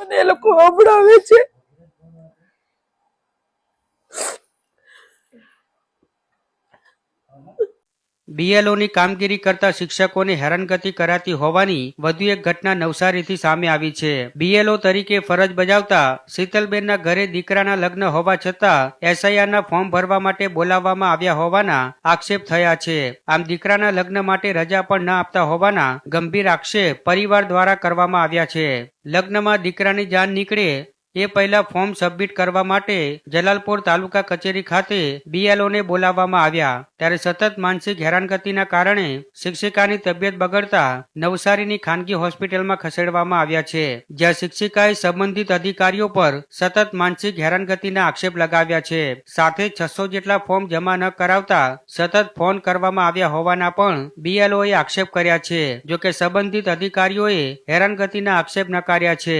અને એ લોકો હંભળાવે છે. બીએલઓની કામગીરી કરતા શિક્ષકોને હેરાનગતિ કરાતી હોવાની વધુ એક ઘટના નવસારીથી સામે આવી છે. બીએલઓ તરીકે ફરજ બજાવતા શીતલબેનના ઘરે દીકરાના લગ્ન હોવા છતાં એસઆઈઆરના ફોર્મ ભરવા માટે બોલાવવામાં આવ્યા હોવાના આક્ષેપ થયા છે. આમ દીકરાના લગ્ન માટે રજા પણ ન આપતા હોવાના ગંભીર આક્ષેપ પરિવાર દ્વારા કરવામાં આવ્યા છે. લગ્નમાં દીકરાની જાન નીકળે એ પહેલા ફોર્મ સબમિટ કરવા માટે જલાલપોર તાલુકા કચેરી ખાતે બીએલઓને બોલાવવામાં આવ્યા. ત્યારે સતત માનસિક હેરાનગતિના કારણે શિક્ષિકાની તબિયત બગડતા નવસારીની ખાનગી હોસ્પિટલમાં ખસેડવામાં આવ્યા છે, જ્યાં શિક્ષિકાએ સંબંધિત અધિકારીઓ પર સતત માનસિક હેરાનગતિના આક્ષેપ લગાવ્યા છે. સાથે છસો જેટલા ફોર્મ જમા ન કરાવતા સતત ફોન કરવામાં આવ્યા હોવાના પણ બીએલઓએ આક્ષેપ કર્યા છે, જોકે સંબંધિત અધિકારીઓએ હેરાનગતિના આક્ષેપ નકાર્યા છે.